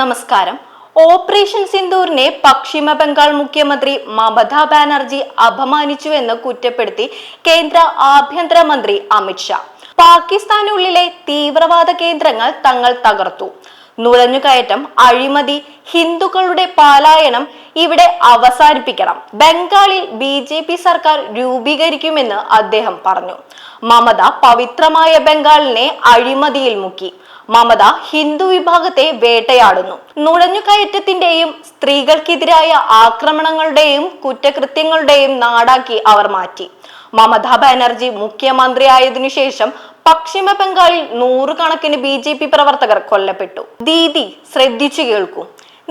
നമസ്കാരം. ഓപ്പറേഷൻ സിന്ദൂറിനെ പശ്ചിമ ബംഗാൾ മുഖ്യമന്ത്രി മമതാ ബാനർജി അപമാനിച്ചു എന്ന് കുറ്റപ്പെടുത്തി കേന്ദ്ര ആഭ്യന്തരമന്ത്രി അമിത്ഷാ പാകിസ്ഥാനുള്ളിലെ തീവ്രവാദ കേന്ദ്രങ്ങൾ തങ്ങൾ തകർത്തു. നുഴഞ്ഞുകയറ്റം അഴിമതി ഹിന്ദുക്കളുടെ പാലായനം ഇവിടെ അവസാനിപ്പിക്കണം. ബംഗാളിൽ ബി ജെ പി സർക്കാർ രൂപീകരിക്കുമെന്ന് അദ്ദേഹം പറഞ്ഞു. മമത പവിത്രമായ ബംഗാളിനെ അഴിമതിയിൽ മുക്കി. മമത ഹിന്ദു വിഭാഗത്തെ വേട്ടയാടുന്നു. നുഴഞ്ഞുകയറ്റത്തിന്റെയും സ്ത്രീകൾക്കെതിരായ ആക്രമണങ്ങളുടെയും കുറ്റകൃത്യങ്ങളുടെയും നാടാക്കി അവർ മാറ്റി. മമതാ ബാനർജി മുഖ്യമന്ത്രിയായതിനു ശേഷം പശ്ചിമ ബംഗാളിൽ നൂറുകണക്കിന് ബി ജെ പി പ്രവർത്തകർ കൊല്ലപ്പെട്ടു. ദീദി ശ്രദ്ധിച്ചു കേൾക്കൂ.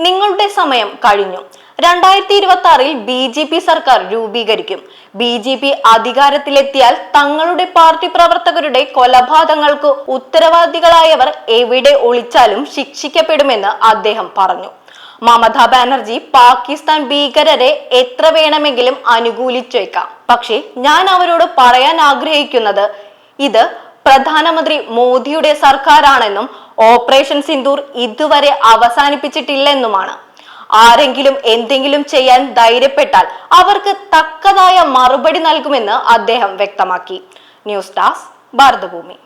നിങ്ങളുടെ സമയം കഴിഞ്ഞു. രണ്ടായിരത്തി ഇരുപത്തി ആറിൽ ബി ജെ പി സർക്കാർ രൂപീകരിക്കും. ബി ജെ പി അധികാരത്തിലെത്തിയാൽ തങ്ങളുടെ പാർട്ടി പ്രവർത്തകരുടെ കൊലപാതകങ്ങൾക്ക് ഉത്തരവാദികളായവർ എവിടെ ഒളിച്ചാലും ശിക്ഷിക്കപ്പെടുമെന്ന് അദ്ദേഹം പറഞ്ഞു. മമതാ ബാനർജി പാകിസ്ഥാൻ ഭീകരരെ എത്ര വേണമെങ്കിലും അനുകൂലിച്ചേക്കാം. പക്ഷേ ഞാൻ അവരോട് പറയാൻ ആഗ്രഹിക്കുന്നത് ഇത് പ്രധാനമന്ത്രി മോദിയുടെ സർക്കാരാണെന്നും ഓപ്പറേഷൻ സിന്ദൂർ ഇതുവരെ അവസാനിപ്പിച്ചിട്ടില്ലെന്നുമാണ്. ആരെങ്കിലും എന്തെങ്കിലും ചെയ്യാൻ ധൈര്യപ്പെട്ടാൽ അവർക്ക് തക്കതായ മറുപടി നൽകുമെന്ന് അദ്ദേഹം വ്യക്തമാക്കി. News desk Bharathabhoomi.